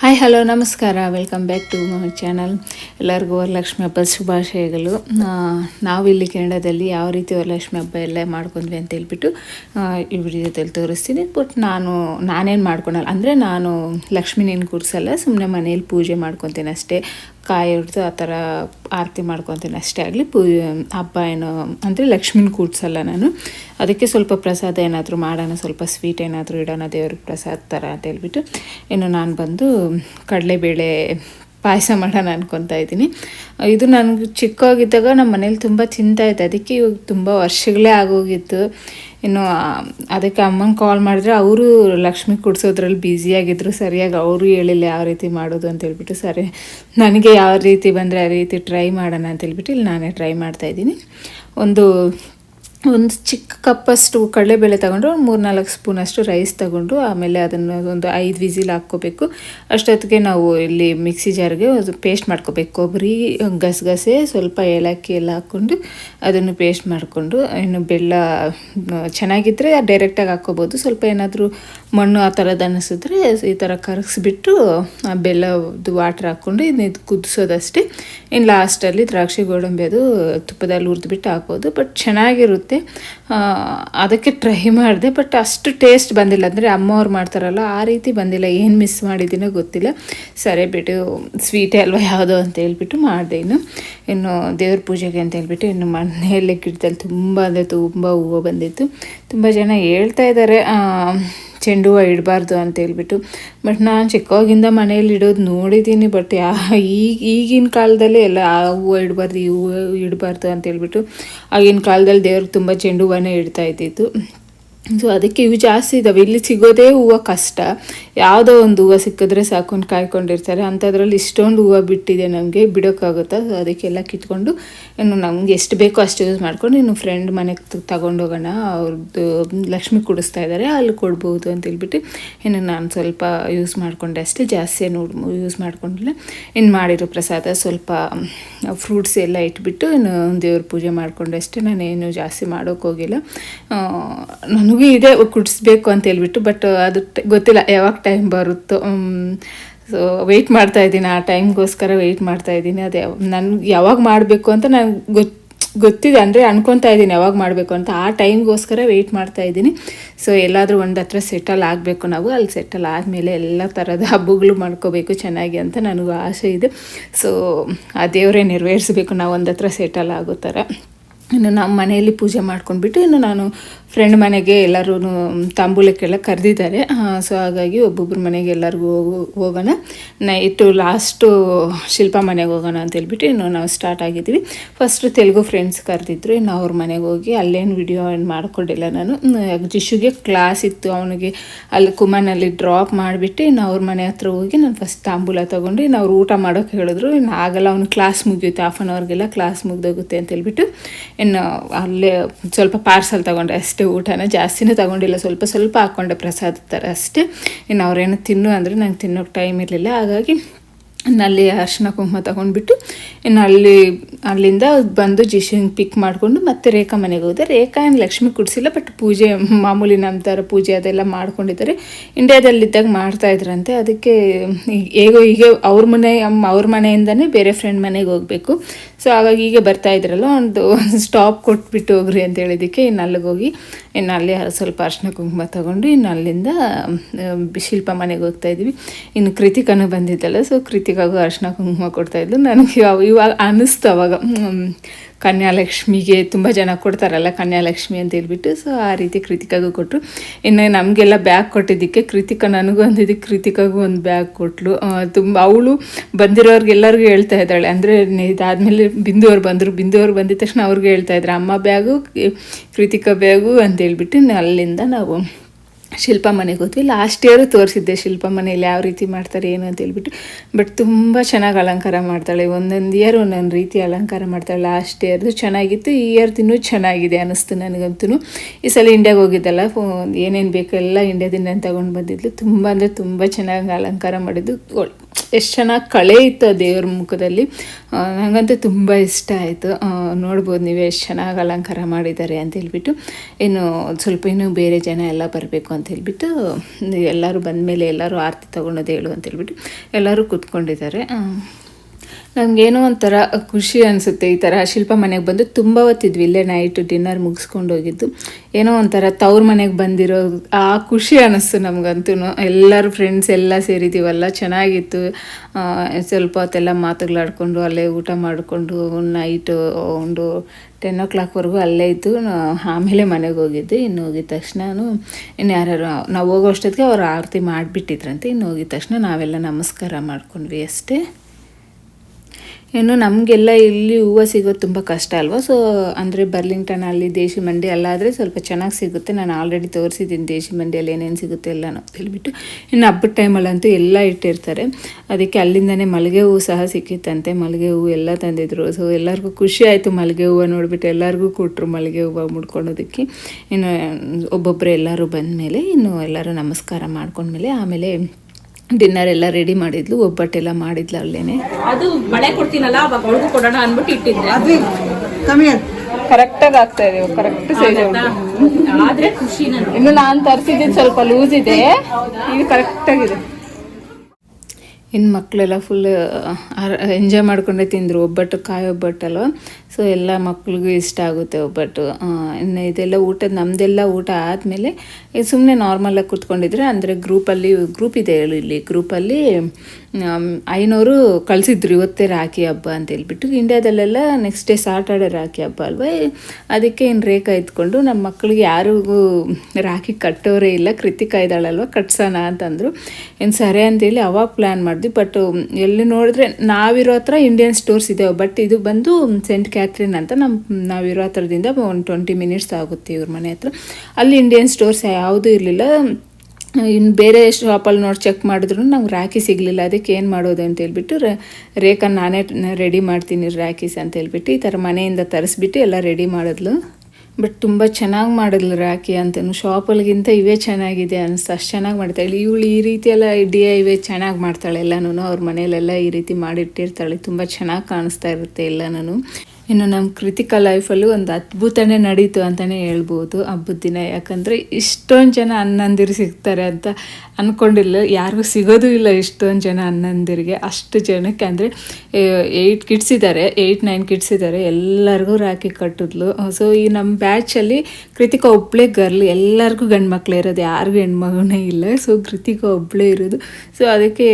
Hi hello ನಮಸ್ಕಾರ. Welcome back to my channel ಎಲ್ಲರಿಗೂ ವರಲಕ್ಷ್ಮಿ ಹಬ್ಬದ ಶುಭಾಶಯಗಳು. ನಾವಿಲ್ಲಿ ಕೆನಡಾದಲ್ಲಿ ಯಾವ ರೀತಿ ವರಲಕ್ಷ್ಮಿ ಹಬ್ಬ ಎಲ್ಲ ಮಾಡ್ಕೊಂಡ್ವಿ ಅಂತ ಹೇಳ್ಬಿಟ್ಟು ಈ ವಿಡಿಯೋದಲ್ಲಿ ತೋರಿಸ್ತೀನಿ. ಬಟ್ ನಾನು, ನಾನೇನು ಮಾಡ್ಕೊಳಲ್ಲ ಅಂದರೆ ನಾನು ಲಕ್ಷ್ಮಿನೇನು ಕೂರಿಸಲ್ಲ ಸುಮ್ಮನೆ ಮನೇಲಿ ಪೂಜೆ ಮಾಡ್ಕೊತೀನಿ ಅಷ್ಟೇ. ಕಾಯಿ ಹೊಡೆದು ಆ ಥರ ಆರತಿ ಮಾಡ್ಕೊತೀನಿ. ಅಷ್ಟೇ ಆಗಲಿ, ಪೂ, ಹಬ್ಬ ಏನು, ಅಂದರೆ ಲಕ್ಷ್ಮಿನ ಕೂಡ್ಸಲ್ಲ ನಾನು. ಅದಕ್ಕೆ ಸ್ವಲ್ಪ ಪ್ರಸಾದ ಏನಾದರೂ ಮಾಡೋಣ, ಸ್ವಲ್ಪ ಸ್ವೀಟ್ ಏನಾದರೂ ಇಡೋಣ, ದೇವ್ರಿಗೆ ಪ್ರಸಾದ ಥರ ಅಂತ ಹೇಳ್ಬಿಟ್ಟು. ಇನ್ನು ನಾನು ಬಂದು ಕಡಲೆಬೇಳೆ ಪಾಯಸ ಮಾಡೋಣ ಅನ್ಕೊತಾ ಇದ್ದೀನಿ. ಇದು ನನಗೆ ಚಿಕ್ಕವಾಗಿದ್ದಾಗ ನಮ್ಮ ಮನೇಲಿ ತುಂಬ ಚಿಂತೆ ಇದ್ದೆ ಅದಕ್ಕೆ ಇವಾಗ ತುಂಬ ವರ್ಷಗಳೇ ಆಗೋಗಿತ್ತು. ಇನ್ನು ಅದಕ್ಕೆ ಅಮ್ಮನ ಕಾಲ್ ಮಾಡಿದ್ರೆ ಅವರು ಲಕ್ಷ್ಮಿ ಕುಡ್ಸೋದ್ರಲ್ಲಿ ಬ್ಯುಸಿಯಾಗಿದ್ದರು ಸರಿಯಾಗಿ ಅವರು ಹೇಳಿಲ್ಲ ಯಾವ ರೀತಿ ಮಾಡೋದು ಅಂತ ಹೇಳ್ಬಿಟ್ಟು, ಸರಿ, ನನಗೆ ಯಾವ ರೀತಿ ಬಂದರೆ ಆ ರೀತಿ ಟ್ರೈ ಮಾಡೋಣ ಅಂತ ಹೇಳ್ಬಿಟ್ಟು ಇಲ್ಲಿ ನಾನೇ ಟ್ರೈ ಮಾಡ್ತಾ ಇದ್ದೀನಿ. ಒಂದು ಒಂದು ಚಿಕ್ಕ ಕಪ್ಪಷ್ಟು ಕಡಲೆಬೇಳೆ ತಗೊಂಡು ಒಂದು ಮೂರು ನಾಲ್ಕು ಸ್ಪೂನಷ್ಟು ರೈಸ್ ತಗೊಂಡು, ಆಮೇಲೆ ಅದನ್ನು ಒಂದು ಐದು ವಿಸಿಲ್ ಹಾಕ್ಕೋಬೇಕು. ಅಷ್ಟೊತ್ತಿಗೆ ನಾವು ಇಲ್ಲಿ ಮಿಕ್ಸಿ ಜಾರ್ಗೆ ಪೇಸ್ಟ್ ಮಾಡ್ಕೋಬೇಕು. ಕೊಬ್ಬರಿ ಗಸಗಸೆ, ಸ್ವಲ್ಪ ಏಲಕ್ಕಿ ಎಲ್ಲ ಹಾಕ್ಕೊಂಡು ಅದನ್ನು ಪೇಸ್ಟ್ ಮಾಡಿಕೊಂಡು, ಇನ್ನು ಬೆಲ್ಲ ಚೆನ್ನಾಗಿದ್ದರೆ ಡೈರೆಕ್ಟಾಗಿ ಹಾಕ್ಕೋಬೋದು. ಸ್ವಲ್ಪ ಏನಾದರೂ ಮಣ್ಣು ಆ ಥರದ್ದು ಅನ್ನಿಸಿದ್ರೆ ಈ ಥರ ಕರಗಿಸ್ಬಿಟ್ಟು ಆ ಬೆಲ್ಲದ್ದು ವಾಟ್ರ್ ಹಾಕ್ಕೊಂಡು ಇದು ಕುದಿಸೋದಷ್ಟೇ. ಇನ್ನು ಲಾಸ್ಟಲ್ಲಿ ದ್ರಾಕ್ಷಿ ಗೋಡಂಬಿ ಅದು ತುಪ್ಪದಲ್ಲಿ ಹುರಿದ್ಬಿಟ್ಟು ಹಾಕ್ಬೋದು. ಬಟ್ ಚೆನ್ನಾಗಿರುತ್ತೆ. ಆ, ಅದಕ್ಕೆ ಟ್ರೈ ಮಾಡಿದೆ ಬಟ್ ಅಷ್ಟು ಟೇಸ್ಟ್ ಬಂದಿಲ್ಲ. ಅಂದರೆ ಅಮ್ಮವ್ರು ಮಾಡ್ತಾರಲ್ಲ ಆ ರೀತಿ ಬಂದಿಲ್ಲ. ಏನು ಮಿಸ್ ಮಾಡಿದ್ದೀನೋ ಗೊತ್ತಿಲ್ಲ. ಸರಿ ಬಿಟ್ಟು ಸ್ವೀಟೇ ಅಲ್ವಾ ಯಾವುದೋ ಅಂತ ಹೇಳ್ಬಿಟ್ಟು ಮಾಡಿದೆ ಇನ್ನು. ಇನ್ನು ದೇವ್ರ ಪೂಜೆಗೆ ಅಂತ ಹೇಳ್ಬಿಟ್ಟು ಇನ್ನು ಮನೆಯಲ್ಲೇ ಗಿಡದಲ್ಲಿ ತುಂಬ ಅಂದರೆ ತುಂಬ ಹೂವು ಬಂದಿತ್ತು. ತುಂಬ ಜನ ಹೇಳ್ತಾ ಇದ್ದಾರೆ ಚೆಂಡು ಹೂವು ಇಡಬಾರ್ದು ಅಂತ ಹೇಳ್ಬಿಟ್ಟು. ಬಟ್ ನಾನು ಚಿಕ್ಕವಾಗಿಂದ ಮನೇಲಿ ಇಡೋದು ನೋಡಿದ್ದೀನಿ ಬಟ್ ಯಾ, ಈಗ, ಈಗಿನ ಕಾಲದಲ್ಲೇ ಎಲ್ಲ ಆ ಹೂವು ಇಡಬಾರ್ದು, ಈ ಹೂವು ಇಡಬಾರ್ದು ಅಂತ ಹೇಳ್ಬಿಟ್ಟು, ಆಗಿನ ಕಾಲದಲ್ಲಿ ದೇವ್ರಿಗೆ ತುಂಬ ಚೆಂಡು ಹೂವನೇ ಇಡ್ತಾ ಇದ್ದಿತ್ತು ಸೊ ಅದಕ್ಕೆ ಇವು ಜಾಸ್ತಿ ಇದ್ದಾವೆ ಇಲ್ಲಿ ಸಿಗೋದೇ ಹೂವು ಕಷ್ಟ. ಯಾವುದೋ ಒಂದು ಹೂವು ಸಿಕ್ಕಿದ್ರೆ ಸಾಕೊಂಡು ಕಾಯ್ಕೊಂಡಿರ್ತಾರೆ. ಅಂಥದ್ರಲ್ಲಿ ಇಷ್ಟೊಂದು ಹೂವು ಬಿಟ್ಟಿದೆ ನಮಗೆ, ಬಿಡೋಕ್ಕಾಗುತ್ತಾ? ಸೊ ಅದಕ್ಕೆಲ್ಲ ಕಿತ್ಕೊಂಡು ಇನ್ನು ನಮ್ಗೆ ಎಷ್ಟು ಬೇಕೋ ಅಷ್ಟು ಯೂಸ್ ಮಾಡ್ಕೊಂಡು ಇನ್ನು ಫ್ರೆಂಡ್ ಮನೆಗೆ ತಗೊಂಡೋಗೋಣ. ಅವ್ರದ್ದು ಲಕ್ಷ್ಮಿ ಕುಡಿಸ್ತಾ ಇದ್ದಾರೆ ಅಲ್ಲಿ ಕೊಡ್ಬೋದು ಅಂತ ಹೇಳ್ಬಿಟ್ಟು ಇನ್ನು ನಾನು ಸ್ವಲ್ಪ ಯೂಸ್ ಮಾಡಿಕೊಂಡೆ ಅಷ್ಟೇ. ಜಾಸ್ತಿ ಏನು ಯೂಸ್ ಮಾಡ್ಕೊಂಡಿಲ್ಲ. ಇನ್ನು ಮಾಡಿರೋ ಪ್ರಸಾದ ಸ್ವಲ್ಪ ಫ್ರೂಟ್ಸ್ ಎಲ್ಲ ಇಟ್ಬಿಟ್ಟು ಇನ್ನು ದೇವ್ರ ಪೂಜೆ ಮಾಡಿಕೊಂಡೆ ಅಷ್ಟೇ. ನಾನೇನು ಜಾಸ್ತಿ ಮಾಡೋಕೆ ಹೋಗಿಲ್ಲ. ನನಗೂ ಇದೆ ಕುಡಿಸ್ಬೇಕು ಅಂತ ಹೇಳ್ಬಿಟ್ಟು ಬಟ್ ಅದು ಗೊತ್ತಿಲ್ಲ ಯಾವಾಗ ಟೈಮ್ ಬರುತ್ತೋ ಸೊ ವೆಯ್ಟ್ ಮಾಡ್ತಾ ಇದ್ದೀನಿ. ಆ ಟೈಮ್ಗೋಸ್ಕರ ವೆಯ್ಟ್ ಮಾಡ್ತಾ ಇದ್ದೀನಿ. ಅದು ನನ್ಗೆ ಯಾವಾಗ ಮಾಡಬೇಕು ಅಂತ ನನಗೆ ಗೊತ್ತು ಗೊತ್ತಿದೆ. ಅಂದರೆ ಅನ್ಕೊತಾ ಇದ್ದೀನಿ ಯಾವಾಗ ಮಾಡಬೇಕು ಅಂತ. ಆ ಟೈಮ್ಗೋಸ್ಕರ ವೆಯ್ಟ್ ಮಾಡ್ತಾ ಇದ್ದೀನಿ. ಸೊ ಎಲ್ಲಾದರೂ ಒಂದು ಹತ್ರ ಸೆಟಲ್ ಆಗಬೇಕು ನಾವು. ಅಲ್ಲಿ ಸೆಟಲ್ ಆದಮೇಲೆ ಎಲ್ಲ ಥರದ ಹಬ್ಬಗಳು ಮಾಡ್ಕೋಬೇಕು ಚೆನ್ನಾಗಿ ಅಂತ ನನಗೂ ಆಸೆ ಇದೆ. ಸೊ ಆ ದೇವರೇ ನೆರವೇರಿಸಬೇಕು. ನಾವು ಒಂದು ಹತ್ರ ಸೆಟಲ್ ಆಗೋ ಥರ ಇನ್ನು ನಮ್ಮ ಮನೆಯಲ್ಲಿ ಪೂಜೆ ಮಾಡ್ಕೊಂಡ್ಬಿಟ್ಟು ಇನ್ನು ನಾನು ಫ್ರೆಂಡ್ ಮನೆಗೆ ಎಲ್ಲರೂ ತಾಂಬೂಲಕ್ಕೆಲ್ಲ ಕರೆದಿದ್ದಾರೆ. ಸೊ ಹಾಗಾಗಿ ಒಬ್ಬೊಬ್ಬರ ಮನೆಗೆ ಎಲ್ಲರಿಗೂ ಹೋಗು, ಹೋಗೋಣ. ನೈಟು ಲಾಸ್ಟು ಶಿಲ್ಪ ಮನೆಗೆ ಹೋಗೋಣ ಅಂತ ಹೇಳ್ಬಿಟ್ಟು ಇನ್ನು ನಾವು ಸ್ಟಾರ್ಟ್ ಆಗಿದ್ದೀವಿ. ಫಸ್ಟ್ ತೆಲುಗು ಫ್ರೆಂಡ್ಸ್ ಕರೆದಿದ್ರು, ಇನ್ನು ಅವ್ರ ಮನೆಗೆ ಹೋಗಿ ಅಲ್ಲೇನು ವಿಡಿಯೋ ಏನು ಮಾಡಿಕೊಂಡಿಲ್ಲ ನಾನು. ಜಿಶುಗೆ ಕ್ಲಾಸ್ ಇತ್ತು, ಅವನಿಗೆ ಅಲ್ಲಿ ಕುಮಾನಲ್ಲಿ ಡ್ರಾಪ್ ಮಾಡಿಬಿಟ್ಟು ಇನ್ನು ಅವ್ರ ಮನೆ ಹತ್ರ ಹೋಗಿ ನಾನು ಫಸ್ಟ್ ತಾಂಬೂಲ ತೊಗೊಂಡು ಇನ್ನು ಅವ್ರು ಊಟ ಮಾಡೋಕೆ ಹೇಳಿದ್ರು. ಇನ್ನು ಆಗಲ್ಲ, ಅವ್ನು ಕ್ಲಾಸ್ ಮುಗಿಯುತ್ತೆ ಹಾಫ್ ಆನ್ ಅವರ್ಗೆಲ್ಲ ಕ್ಲಾಸ್ ಮುಗ್ದೋಗುತ್ತೆ ಅಂತ ಹೇಳ್ಬಿಟ್ಟು ಇನ್ನು ಅಲ್ಲೇ ಸ್ವಲ್ಪ ಪಾರ್ಸಲ್ ತೊಗೊಂಡೆ ಅಷ್ಟೇ ಊಟನ. ಜಾಸ್ತಿನೇ ತೊಗೊಂಡಿಲ್ಲ. ಸ್ವಲ್ಪ ಸ್ವಲ್ಪ ಹಾಕ್ಕೊಂಡೆ ಪ್ರಸಾದ ಥರ ಅಷ್ಟೇ. ಇನ್ನು ಅವ್ರೇನು ತಿನ್ನು ಅಂದರೆ ನಂಗೆ ತಿನ್ನೋಕೆ ಟೈಮ್ ಇರಲಿಲ್ಲ. ಹಾಗಾಗಿ ಅಲ್ಲಿ ಅರ್ಶಿನ ಕುಂಕುಮ ತಗೊಂಡ್ಬಿಟ್ಟು ಇನ್ನು ಅಲ್ಲಿ, ಅಲ್ಲಿಂದ ಬಂದು ಜಿಶಿಂಗ್ ಪಿಕ್ ಮಾಡಿಕೊಂಡು ಮತ್ತೆ ರೇಖಾ ಮನೆಗೆ ಹೋದೆ. ರೇಖಾ ಏನು ಲಕ್ಷ್ಮಿ ಕುಡಿಸಿಲ್ಲ ಬಟ್ ಪೂಜೆ, ಮಾಮೂಲಿ ನಮ್ಮ ಥರ ಪೂಜೆ ಅದೆಲ್ಲ ಮಾಡ್ಕೊಂಡಿದ್ದಾರೆ. ಇಂಡಿಯಾದಲ್ಲಿದ್ದಾಗ ಮಾಡ್ತಾ ಇದ್ರಂತೆ. ಅದಕ್ಕೆ ಹೇಗೋ ಈಗ ಅವ್ರ ಮನೆ ಅವ್ರ ಮನೆಯಿಂದನೇ ಬೇರೆ ಫ್ರೆಂಡ್ ಮನೆಗೆ ಹೋಗಬೇಕು. ಸೊ ಹಾಗಾಗಿ ಈಗ ಬರ್ತಾ ಇದ್ರಲ್ಲ ಒಂದು ಸ್ಟಾಪ್ ಕೊಟ್ಬಿಟ್ಟು ಹೋಗ್ರಿ ಅಂತ ಹೇಳಿದ್ದಕ್ಕೆ ಇನ್ನು ಅಲ್ಲಿಗೆ ಹೋಗಿ ಇನ್ನು ಅಲ್ಲಿ ಸ್ವಲ್ಪ ಅರ್ಶಿನ ಕುಂಕುಮ ತೊಗೊಂಡು ಇನ್ನು ಅಲ್ಲಿಂದ ಶಿಲ್ಪ ಮನೆಗೆ ಹೋಗ್ತಾ ಇದ್ವಿ. ಇನ್ನು ಕೃತಿಕನು ಬಂದಿದ್ದಲ್ಲ ಸೊ ಕೃತಿಕಾಗೂ ಅರ್ಶಿನ ಕುಂಕುಮ ಕೊಡ್ತಾ ಇದ್ಲು. ನನಗೆ ಇವಾಗ ಅನ್ನಿಸ್ತು ಅವಾಗ ಕನ್ಯಾಲಕ್ಷ್ಮಿಗೆ ತುಂಬ ಜನ ಕೊಡ್ತಾರಲ್ಲ ಕನ್ಯಾಲಕ್ಷ್ಮಿ ಅಂತ ಹೇಳ್ಬಿಟ್ಟು ಸೊ ಆ ರೀತಿ ಕೃತಿಕಾಗೂ ಕೊಟ್ಟರು ಇನ್ನು ನಮಗೆಲ್ಲ ಬ್ಯಾಗ್ ಕೊಟ್ಟಿದ್ದಕ್ಕೆ ಕೃತಿಕ ನನಗೂ ಅಂದಿದ್ದು ಕೃತಿಕಾಗೂ ಒಂದು ಬ್ಯಾಗ್ ಕೊಟ್ಲು. ಆ, ತುಂಬ ಅವಳು ಬಂದಿರೋರ್ಗೆಲ್ಲರಿಗೂ ಹೇಳ್ತಾ ಇದ್ದಾಳೆ. ಅಂದರೆ ಇದಾದ್ಮೇಲೆ ಬಿಂದು ಬಂದರು ಬಿಂದು ಅವ್ರು ಬಂದಿದ ತಕ್ಷಣ ಅವ್ರಿಗೆ ಹೇಳ್ತಾ ಇದ್ರು, ಅಮ್ಮ ಬ್ಯಾಗು ಕೃತಿಕಾ ಬ್ಯಾಗು ಅಂತ ಹೇಳ್ಬಿಟ್ಟು ಅಲ್ಲಿಂದ ನಾವು ಶಿಲ್ಪ ಮನೆಗೆ ಹೋದ್ವಿ. ಲಾಸ್ಟ್ ಇಯರು ತೋರಿಸಿದ್ದೆ ಶಿಲ್ಪ ಮನೆಯಲ್ಲಿ ಯಾವ ರೀತಿ ಮಾಡ್ತಾರೆ, ಏನು ಅಂತ ಹೇಳ್ಬಿಟ್ಟು. ಬಟ್ ತುಂಬ ಚೆನ್ನಾಗಿ ಅಲಂಕಾರ ಮಾಡ್ತಾಳೆ. ಒಂದೊಂದು ಇಯರ್ ಒಂದೊಂದು ರೀತಿ ಅಲಂಕಾರ ಮಾಡ್ತಾಳೆ. ಲಾಸ್ಟ್ ಇಯರ್ದು ಚೆನ್ನಾಗಿತ್ತು. ಈ ಇಯರ್ ಇನ್ನೂ ಚೆನ್ನಾಗಿದೆ ಅನ್ನಿಸ್ತು ನನಗಂತೂ ಈ ಸಲ ಇಂಡಿಯಾಗೆ ಹೋಗಿದ್ದಲ್ಲ ಏನೇನು ಬೇಕು ಎಲ್ಲ ಇಂಡಿಯಾದಿಂದ ತಗೊಂಡು ಬಂದಿದ್ಲು ತುಂಬ ಅಂದರೆ ತುಂಬ ಚೆನ್ನಾಗಿ ಅಲಂಕಾರ ಮಾಡಿದ್ದು. ಎಷ್ಟು ಚೆನ್ನಾಗಿ ಕಳೆ ಇತ್ತು ದೇವ್ರ ಮುಖದಲ್ಲಿ. ನನಗಂತೂ ತುಂಬ ಇಷ್ಟ ಆಯಿತು. ನೋಡ್ಬೋದು ನೀವು ಎಷ್ಟು ಚೆನ್ನಾಗಿ ಅಲಂಕಾರ ಮಾಡಿದ್ದಾರೆ ಅಂತ ಹೇಳ್ಬಿಟ್ಟು. ಇನ್ನು ಸ್ವಲ್ಪ ಇನ್ನೂ ಬೇರೆ ಜನ ಎಲ್ಲ ಬರಬೇಕು ಅಂತ ಹೇಳ್ಬಿಟ್ಟು ಎಲ್ಲರೂ ಬಂದಮೇಲೆ ಎಲ್ಲರೂ ಆರತಿ ತೊಗೊಳೋದು ಹೇಳು ಅಂತ ಹೇಳ್ಬಿಟ್ಟು ಎಲ್ಲರೂ ಕೂತ್ಕೊಂಡಿದ್ದಾರೆ. ನಮಗೇನೋ ಒಂಥರ ಖುಷಿ ಅನಿಸುತ್ತೆ ಈ ಥರ ಶಿಲ್ಪ ಮನೆಗೆ ಬಂದು ತುಂಬ ಹೊತ್ತಿದ್ವಿ, ಇಲ್ಲೇ ನೈಟ್ ಡಿನ್ನರ್ ಮುಗಿಸ್ಕೊಂಡು ಹೋಗಿದ್ದು. ಏನೋ ಒಂಥರ ತವ್ರ ಮನೆಗೆ ಬಂದಿರೋ ಆ ಖುಷಿ ಅನ್ನಿಸ್ತು ನಮಗಂತೂ. ಎಲ್ಲರೂ ಫ್ರೆಂಡ್ಸ್ ಎಲ್ಲ ಸೇರಿದ್ದೀವಲ್ಲ ಚೆನ್ನಾಗಿತ್ತು. ಸ್ವಲ್ಪ ಹೊತ್ತೆಲ್ಲ ಮಾತುಗಳಾಡ್ಕೊಂಡು ಅಲ್ಲೇ ಊಟ ಮಾಡಿಕೊಂಡು ನೈಟು ಒಂದು ಟೆನ್ ಓ ಕ್ಲಾಕ್ವರೆಗೂ ಅಲ್ಲೇ ಇತ್ತು ಆಮೇಲೆ ಮನೆಗೆ ಹೋಗಿದ್ದು. ಇನ್ನು ಹೋಗಿದ ತಕ್ಷಣ ಇನ್ನು ಯಾರು ನಾವು ಹೋಗೋ ಅಷ್ಟೊತ್ತಿಗೆ ಅವ್ರು ಆರತಿ ಮಾಡಿಬಿಟ್ಟಿದ್ರಂತೆ. ಇನ್ನು ಹೋಗಿದ ತಕ್ಷಣ ನಾವೆಲ್ಲ ನಮಸ್ಕಾರ ಮಾಡ್ಕೊಂಡ್ವಿ ಅಷ್ಟೇ. ಇನ್ನು ನಮಗೆಲ್ಲ ಇಲ್ಲಿ ಹೂವು ಸಿಗೋದು ತುಂಬ ಕಷ್ಟ ಅಲ್ವಾ? ಸೊ ಅಂದರೆ ಬರ್ಲಿಂಗ್ಟನ್ ಅಲ್ಲಿ ದೇಶಿ ಮಂಡಿ ಅಲ್ಲಾದರೆ ಸ್ವಲ್ಪ ಚೆನ್ನಾಗಿ ಸಿಗುತ್ತೆ. ನಾನು ಆಲ್ರೆಡಿ ತೋರಿಸಿದ್ದೀನಿ ದೇಶಿ ಮಂಡಿಯಲ್ಲಿ ಏನೇನು ಸಿಗುತ್ತೆ ಎಲ್ಲನೂ ಅಂತ ಹೇಳ್ಬಿಟ್ಟು ಇನ್ನು ಹಬ್ಬದ ಟೈಮಲ್ಲಂತೂ ಎಲ್ಲ ಇಟ್ಟಿರ್ತಾರೆ. ಅದಕ್ಕೆ ಅಲ್ಲಿಂದನೇ ಮಲ್ಲಿಗೆ ಹೂವು ಸಹ ಸಿಕ್ಕಿತ್ತಂತೆ. ಮಲ್ಲಿಗೆ ಹೂವು ಎಲ್ಲ ತಂದಿದ್ರು. ಸೊ ಎಲ್ಲರಿಗೂ ಖುಷಿ ಆಯಿತು ಮಲ್ಲಿಗೆ ಹೂವು ನೋಡಿಬಿಟ್ಟು. ಎಲ್ಲರಿಗೂ ಕೊಟ್ಟರು ಮಲ್ಲಿಗೆ ಹೂವು ಮುಡ್ಕೊಳ್ಳೋದಕ್ಕೆ ಇನ್ನು ಒಬ್ಬೊಬ್ಬರು ಎಲ್ಲರೂ ಬಂದಮೇಲೆ ಇನ್ನು ಎಲ್ಲರೂ ನಮಸ್ಕಾರ ಮಾಡ್ಕೊಂಡ್ಮೇಲೆ ಆಮೇಲೆ ಡಿನ್ನರ್ ಎಲ್ಲ ರೆಡಿ ಮಾಡಿದ್ಲು ಒಬ್ಬಟ್ಟೆಲ್ಲ ಮಾಡಿದ್ಲು ಅಲ್ಲೇನೆ. ಅದು ಮಳೆ ಕೊಡ್ತೀನಲ್ಲ ಅವಾಗ ಒಳಗೂ ಕೊಡೋಣ ಅನ್ಬಿಟ್ಟು ಇಟ್ಟಿದ್ದೆ. ಅದು ಕಮ್ಮಿ ಕರೆಕ್ಟ್ ಕರೆಕ್ಟಾಗಿ ಆಗ್ತಾ ಇದೆ ಕರೆಕ್ಟ್ ಸೈಜ್ ಆದ್ರೆ ಖುಷಿ ಇನ್ನು ನಾನು ತರಿಸಿದ್ದು ಸ್ವಲ್ಪ ಲೂಸ್ ಇದೆ. ಇದು ಕರೆಕ್ಟಾಗಿದೆ ಇನ್ನು ಮಕ್ಕಳೆಲ್ಲ ಫುಲ್ ಎಂಜಾಯ್ ಮಾಡ್ಕೊಂಡೇ ತಿಂದರು, ಒಬ್ಬಟ್ಟು ಕಾಯಿ, ಒಬ್ಬಟ್ಟಲ್ವ? ಸೊ ಎಲ್ಲ ಮಕ್ಳಿಗೂ ಇಷ್ಟ ಆಗುತ್ತೆ ಒಬ್ಬಟ್ಟು. ಇನ್ನು ಇದೆಲ್ಲ ಊಟ ನಮ್ಮದೆಲ್ಲ ಊಟ ಆದಮೇಲೆ ಸುಮ್ಮನೆ ನಾರ್ಮಲಾಗಿ ಕೂತ್ಕೊಂಡಿದ್ರೆ, ಅಂದರೆ ಗ್ರೂಪಲ್ಲಿ ಗ್ರೂಪ್ ಇದೆ ಇಲ್ಲಿ ಗ್ರೂಪಲ್ಲಿ ಐನೂರು ಕಳಿಸಿದ್ರು ಇವತ್ತೇ ರಾಖಿ ಹಬ್ಬ ಅಂತ ಹೇಳ್ಬಿಟ್ಟು. ಇಂಡ್ಯಾದಲ್ಲೆಲ್ಲ ನೆಕ್ಸ್ಟ್ ಡೇ ಸಾಟರ್ಡೆ ರಾಖಿ ಹಬ್ಬ ಅಲ್ವಾ? ಅದಕ್ಕೆ ಇನ್ನು ರೇಖಾ ಇದ್ಕೊಂಡು ನಮ್ಮ ಮಕ್ಕಳಿಗೆ ಯಾರಿಗೂ ರಾಖಿ ಕಟ್ಟೋರೇ ಇಲ್ಲ, ಕೃತಿಕಾ ಇದ್ದಾಳಲ್ವ, ಕಟ್ಸೋಣ ಅಂತಂದರು. ಏನು ಸರಿ ಅಂತೇಳಿ ಅವಾಗ ಪ್ಲ್ಯಾನ್ ಮಾಡಿದ್ವಿ. ಬಟ್ ಎಲ್ಲಿ ನೋಡಿದ್ರೆ ನಾವಿರೋ ಹತ್ರ ಇಂಡಿಯನ್ ಸ್ಟೋರ್ಸ್ ಇದ್ದಾವೆ ಬಟ್ ಇದು ಬಂದು ಸೆಂಟ್ ಕ್ಯಾಥ್ರಿನ್ ಅಂತ ನಮ್ಮ ನಾವಿರೋ ಹತ್ರದಿಂದ ಒಂದು ಟ್ವೆಂಟಿ ಮಿನಿಟ್ಸ್ ಆಗುತ್ತೆ ಇವ್ರ ಮನೆ ಹತ್ರ. ಅಲ್ಲಿ ಇಂಡಿಯನ್ ಸ್ಟೋರ್ಸ್ ಯಾವುದೂ ಇರಲಿಲ್ಲ. ಇನ್ನು ಬೇರೆ ಶಾಪಲ್ಲಿ ನೋಡಿ ಚೆಕ್ ಮಾಡಿದ್ರು ನಂಗೆ ರಾಖಿ ಸಿಗಲಿಲ್ಲ. ಅದಕ್ಕೆ ಏನು ಮಾಡೋದು ಅಂತ ಹೇಳ್ಬಿಟ್ಟು ರೇಖಾ ನಾನೇ ರೆಡಿ ಮಾಡ್ತೀನಿ ರಾಖೀಸ್ ಅಂತ ಹೇಳ್ಬಿಟ್ಟು ಈ ಥರ ಮನೆಯಿಂದ ತರಿಸ್ಬಿಟ್ಟು ಎಲ್ಲ ರೆಡಿ ಮಾಡಿದ್ಲು. ಬಟ್ ತುಂಬ ಚೆನ್ನಾಗಿ ಮಾಡಿದ್ಲು ರಾಖಿ ಅಂತಲೂ ಶಾಪಲ್ಲಿಗಿಂತ ಇವೇ ಚೆನ್ನಾಗಿದೆ ಅನಿಸ್ತು ಅಷ್ಟು ಚೆನ್ನಾಗಿ ಮಾಡ್ತಾಳೆ ಇವಳು ಈ ರೀತಿ ಎಲ್ಲ ಡಿ ಐ ವೇ ಚೆನ್ನಾಗಿ ಮಾಡ್ತಾಳೆ ಎಲ್ಲನೂ ಅವ್ರ ಮನೇಲೆಲ್ಲ ಈ ರೀತಿ ಮಾಡಿಟ್ಟಿರ್ತಾಳೆ. ತುಂಬ ಚೆನ್ನಾಗಿ ಕಾಣಿಸ್ತಾ ಇರುತ್ತೆ ಎಲ್ಲನೂ ಇನ್ನು ನಮ್ಮ ಕೃತಿಕ ಲೈಫಲ್ಲೂ ಒಂದು ಅದ್ಭುತನೇ ನಡೀತು ಅಂತಲೇ ಹೇಳ್ಬೋದು ಹಬ್ಬದ ದಿನ ಯಾಕಂದರೆ ಇಷ್ಟೊಂದು ಜನ ಅಣ್ಣಂದಿರು ಸಿಗ್ತಾರೆ ಅಂತ ಅಂದ್ಕೊಂಡಿಲ್ಲ ಯಾರಿಗೂ ಸಿಗೋದು ಇಲ್ಲ ಇಷ್ಟೊಂದು ಜನ ಅಣ್ಣಂದಿರಿಗೆ. ಅಷ್ಟು ಜನಕ್ಕೆ ಅಂದರೆ ಏಯ್ಟ್ ಕಿಡ್ಸ್ ಇದ್ದಾರೆ ಏಯ್ಟ್ ನೈನ್ ಕಿಡ್ಸ್ ಇದ್ದಾರೆ ಎಲ್ಲರಿಗೂ ರಾಖಿ ಕಟ್ಟಿದ್ಲು. ಸೊ ಈ ನಮ್ಮ ಬ್ಯಾಚಲ್ಲಿ ಕೃತಿಕ ಒಬ್ಬಳೇ ಗರ್ಲ್ ಎಲ್ಲರಿಗೂ ಗಂಡು ಮಕ್ಕಳೇ ಇರೋದು. ಯಾರಿಗೂ ಹೆಣ್ಮಗನೇ ಇಲ್ಲ. ಸೊ ಕೃತಿಕ ಒಬ್ಬಳೇ ಇರೋದು. ಸೊ ಅದಕ್ಕೆ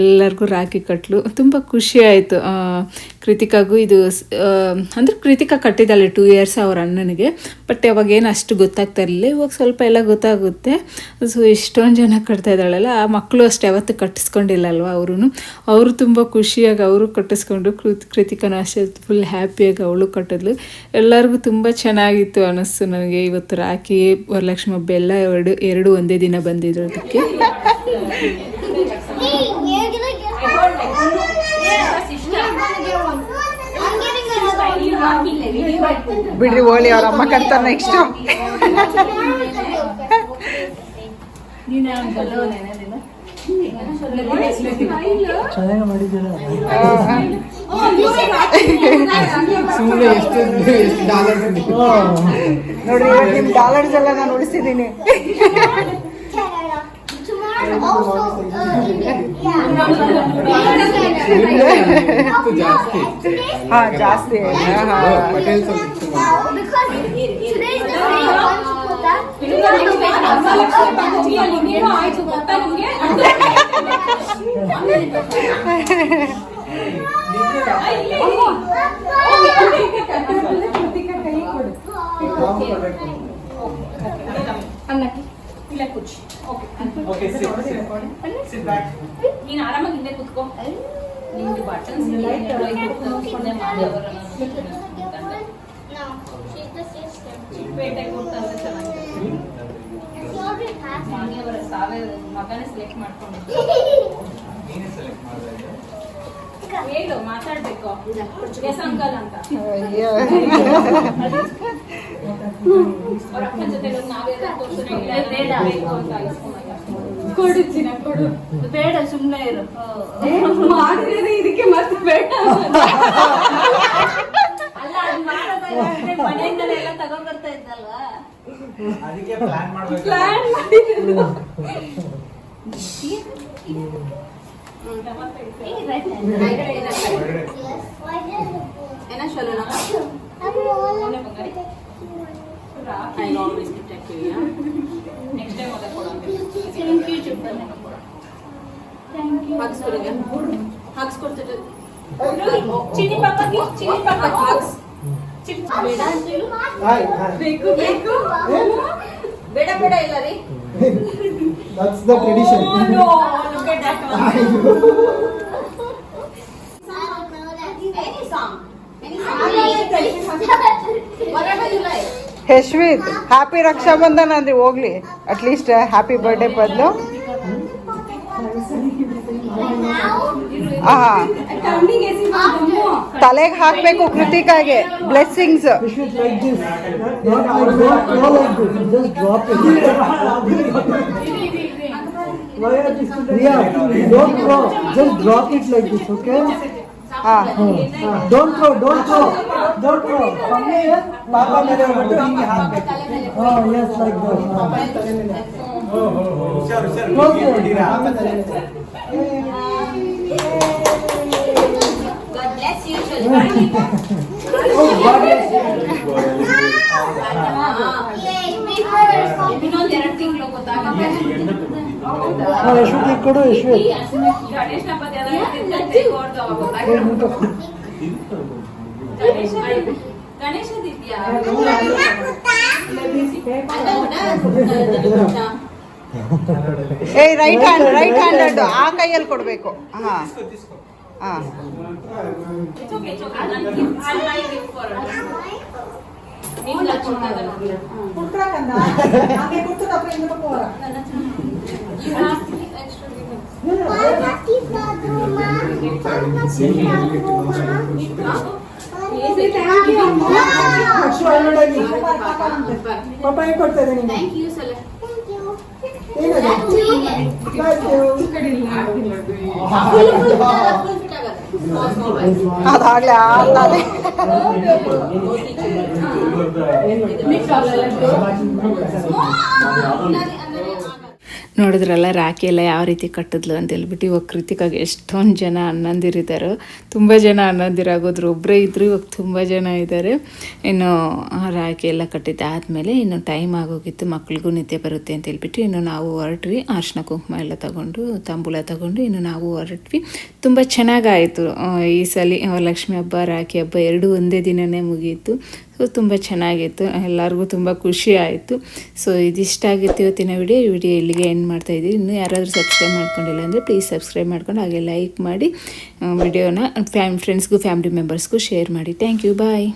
ಎಲ್ಲರಿಗೂ ರಾಖಿ ಕಟ್ಟಲು ತುಂಬ ಖುಷಿ ಆಯಿತು. ಕೃತಿಕಾಗೂ ಇದು ಅಂದರೆ ಕೃತಿಕಾ ಕಟ್ಟಿದ್ದಾಳೆ ಟೂ ಇಯರ್ಸ್ ಅವ್ರ ಅಣ್ಣನಿಗೆ ಬಟ್ ಅವಾಗ ಏನು ಅಷ್ಟು ಗೊತ್ತಾಗ್ತಾ ಇರಲಿಲ್ಲ. ಇವಾಗ ಸ್ವಲ್ಪ ಎಲ್ಲ ಗೊತ್ತಾಗುತ್ತೆ. ಸೊ ಎಷ್ಟೊಂದು ಜನ ಕಟ್ತಾ ಇದ್ದಾಳಲ್ಲ. ಆ ಮಕ್ಕಳು ಅಷ್ಟು ಯಾವತ್ತೂ ಕಟ್ಟಿಸ್ಕೊಂಡಿಲ್ಲ ಅಲ್ವಾ ಅವರು ಅವರು ತುಂಬ ಖುಷಿಯಾಗಿ ಅವರು ಕಟ್ಟಿಸ್ಕೊಂಡು ಕೃತ್, ಕೃತಿಕನೂ ಅಷ್ಟೇ ಫುಲ್ ಹ್ಯಾಪಿಯಾಗಿ ಅವಳು ಕಟ್ಟಿದ್ಲು. ಎಲ್ಲರಿಗೂ ತುಂಬ ಚೆನ್ನಾಗಿತ್ತು ಅನ್ನಿಸ್ತು ನನಗೆ. ಇವತ್ತು ರಾಖಿ, ವರಲಕ್ಷ್ಮಿ ಹಬ್ಬ ಎಲ್ಲ ಎರಡು ಎರಡು ಒಂದೇ ದಿನ ಬಂದಿದ್ರು ಅದಕ್ಕೆ. ಬಿಡ್ರಿ ಓಲಿ ಅವ್ರ ಅಮ್ಮ ಕರ್ತಾರ ನೆಕ್ಸ್ಟ್ ನೋಡ್ರಿ ಇವತ್ತು ನಿಮ್ ಡಾಲರ್ಸ್ ಎಲ್ಲ ನಾನು ಉಳಿಸಿದ್ದೀನಿ Tomorrow also, uh, India. Yeah. ಹಾ ಜಾಸ್ತಿ ಹಾ, ಹಾ. Because today's the day once you put that. ಆಯ್ತು ಗೊತ್ತಾ ನಿಮ್ಗೆ ಇಲ್ಲ ಕುಚ್ಚಿ ನೀನು ಆರಾಮಾಗಿ ಹಿಂದೆ ಕುತ್ಕೋ. ನಿಮ್ಗೆ ಬಟನ್ಸ್ ಅವರ ಸಾವೇ ಮಗನೇ ಸೆಲೆಕ್ಟ್ ಮಾಡ್ಕೊಂಡು. ಹೇಳು ಮಾತಾಡ್ಬೇಕು. ಎಸ್ ಅಂಕಲ್ ಅಂತ. ಅಯ್ಯೋ. ಅವ್ರ ಜೊತೆ ನಾವೆಲ್ಲ ಕೊಡು ಚಿನ್ನ ಕೊಡು. ಬೇಡ ಸುಮ್ಮನೆ ಇರು. ಮಾಡಿದ್ರೆ ಇದಕ್ಕೆ ಮತ್ತೆ ಬೇಡ. ಅಲ್ಲ ಅದು ಮಾಡೋದಾದ್ರೆ ಮನೆಯಿಂದಲೇ ಎಲ್ಲ ತಗೊಂಡ್ಬರ್ತಾ ಇದ್ದಲ್ವಾ? ಅದಕ್ಕೆ ಪ್ಲಾನ್ ಮಾಡ್ಬೇಕು. ಪ್ಲಾನ್ ಮಾಡಿದ್ರು Ena solo na. I always protect you, yeah? Next time ಅದ ಕೊಡು ಅಂತ Thank you, Chuppan. Hugs ಕೊಡುಗೆ. Hugs ಕೊಡ್ತಿದ್ರು. ಚಿನಿ ಪಾಪಗೆ ಚಿನಿ ಪಾಪ Hugs. ಬೇಡ ಅಂತ ಹೇಳು. ಬೇಕು ಬೇಕು ಬೇಡ ಬೇಡ ಇಲ್ಲ ರೀ That's the tradition. Oh, no, look at that one. Any song. Any song. Whatever you like. Yashvith happy Rakshabandhan ಅಂದ್ರೆ ಹೋಗ್ಲಿ ಅಟ್ಲೀಸ್ಟ್ ಹ್ಯಾಪಿ ಬರ್ಡೇ ಬದಲು ಹಾ ಕಣ್ಣಿಗೆ ಎಸಿ ಬಂದಮ್ಮ. ತಲೆಗೆ ಹಾಕ್ಬೇಕು ಕೃತಿಕಾಗೆ blessings Push it like this. Not like don't go like this. Just drop it. Priya, don't throw. Just drop it like this, okay? ಹಾ Ah, Don't throw, don't throw. Don't throw. From here, Papa ಮೇಲೆ ಹೋಗ್ಬಿಟ್ಟು ಹಿಂಗೆ ಹಾಕ್ಬೇಕು. Oh, yes, like that. Ah. ಹುಷಾರ್ ಹುಷಾರ್ Close it. ಬಿಟ್ಟಿರಾ? God bless you, Oh, children. God bless you. ಇನ್ನೊಂದ್ ಎರಡು ತಿಂಗಳು ಗೊತ್ತಾಗುತ್ತೆ Ah, ಯಶ್ವತ್ ಈಗ ಕೊಡು ಯಶ್ವತ್ ಗಣೇಶ ಹಬ್ಬದ ಎಲ್ಲ ಕೊಡು. ಏ, ಏ ರೈಟ್ ಹ್ಯಾಂಡ್ ರೈಟ್ ಹ್ಯಾಂಡ್ ಆ ಕೈಯಲ್ಲಿ ಕೊಡಬೇಕು. ಹಾ. ಹಾ. It's okay, it's okay. I'll give, I'll buy a gift for her. ನಿಮ್ಗೆ ಹಚ್ಚಿದ್ದಲ್ಲ. You have ನೋಡಿದ್ರಲ್ಲ, ರಾಖಿ ಎಲ್ಲ ಯಾವ ರೀತಿ ಕಟ್ಟಿದ್ಲು ಅಂತ ಹೇಳ್ಬಿಟ್ಟು ಇವಾಗ ಕೃತಿಕಾಗಿ ಎಷ್ಟೊಂದು ಜನ ಅಣ್ಣಂದಿರಿದ್ದಾರೆ. ತುಂಬ ಜನ ಅಣ್ಣಂದಿರಾಗೋದ್ರು ಒಬ್ಬರೇ ಇದ್ದರು ಇವಾಗ ತುಂಬ ಜನ ಇದ್ದಾರೆ. ಇನ್ನು ರಾಖಿ ಎಲ್ಲ ಕಟ್ಟಿದ್ದಾದಮೇಲೆ ಇನ್ನು ಟೈಮ್ ಆಗೋಗಿತ್ತು, ಮಕ್ಳಿಗೂ ನಿದ್ದೆ ಬರುತ್ತೆ ಅಂತ ಹೇಳ್ಬಿಟ್ಟು ಇನ್ನು ನಾವು ಹೊರಟ್ವಿ. ಅರ್ಶಿನ ಕುಂಕುಮ ಎಲ್ಲ ತಗೊಂಡು, ತಾಂಬೂಲ ತಗೊಂಡು ಇನ್ನು ನಾವು ಹೊರಟ್ವಿ. ತುಂಬ ಚೆನ್ನಾಗಾಯಿತು. ಈ ಸಲ ಲಕ್ಷ್ಮಿ ಹಬ್ಬ, ರಾಖಿ ಹಬ್ಬ ಎರಡೂ ಒಂದೇ ದಿನವೇ ಮುಗೀತು. ಸೊ ತುಂಬ ಚೆನ್ನಾಗಿತ್ತು. ಎಲ್ಲರಿಗೂ ತುಂಬ ಖುಷಿ ಆಯಿತು. ಸೊ ಇದಿಷ್ಟ ಆಗಿತ್ತು ಇವತ್ತಿನ ವಿಡಿಯೋ. ಈ ವಿಡಿಯೋ ಇಲ್ಲಿಗೆ ಎಂಡ್ ಮಾಡ್ತಾ ಇದ್ದೀವಿ. ಇನ್ನೂ ಯಾರಾದರೂ ಸಬ್ಸ್ಕ್ರೈಬ್ ಮಾಡ್ಕೊಂಡಿಲ್ಲ ಅಂದರೆ ಪ್ಲೀಸ್ ಸಬ್ಸ್ಕ್ರೈಬ್ ಮಾಡ್ಕೊಂಡು ಹಾಗೆ ಲೈಕ್ ಮಾಡಿ ವಿಡಿಯೋನ ಫ್ಯಾಮ್ ಫ್ರೆಂಡ್ಸ್ಗೂ ಫ್ಯಾಮಿಲಿ ಮೆಂಬರ್ಸ್ಗೂ ಶೇರ್ ಮಾಡಿ. Thank you bye